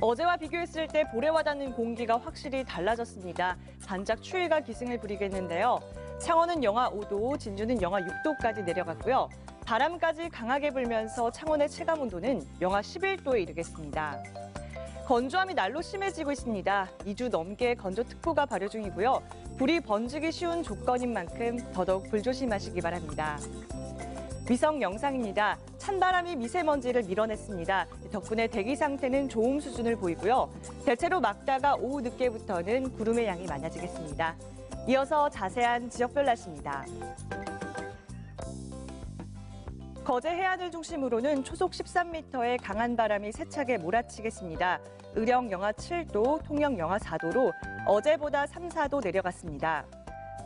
어제와 비교했을 때 볼에 와 닿는 공기가 확실히 달라졌습니다. 반짝 추위가 기승을 부리겠는데요. 창원은 영하 5도, 진주는 영하 6도까지 내려갔고요. 바람까지 강하게 불면서 창원의 체감 온도는 영하 11도에 이르겠습니다. 건조함이 날로 심해지고 있습니다. 2주 넘게 건조특보가 발효 중이고요. 불이 번지기 쉬운 조건인 만큼 더더욱 불조심하시기 바랍니다. 위성 영상입니다. 찬바람이 미세먼지를 밀어냈습니다. 덕분에 대기 상태는 좋음 수준을 보이고요. 대체로 막다가 오후 늦게부터는 구름의 양이 많아지겠습니다. 이어서 자세한 지역별 날씨입니다. 거제 해안을 중심으로는 초속 13m의 강한 바람이 세차게 몰아치겠습니다. 의령 영하 7도, 통영 영하 4도로 어제보다 3, 4도 내려갔습니다.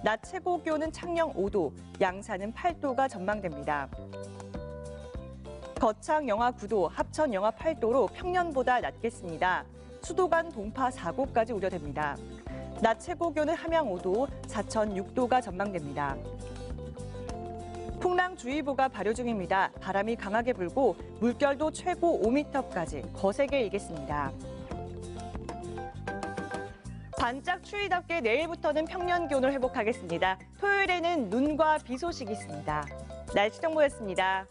낮 최고 기온은 창녕 5도, 양산은 8도가 전망됩니다. 거창 영하 9도, 합천 영하 8도로 평년보다 낮겠습니다. 수도관 동파 4고까지 우려됩니다. 낮 최고 기온은 함양 5도, 사천 6도가 전망됩니다. 풍랑주의보가 발효 중입니다. 바람이 강하게 불고 물결도 최고 5m까지 거세게 일겠습니다. 반짝 추위답게 내일부터는 평년 기온을 회복하겠습니다. 토요일에는 눈과 비 소식이 있습니다. 날씨 정보였습니다.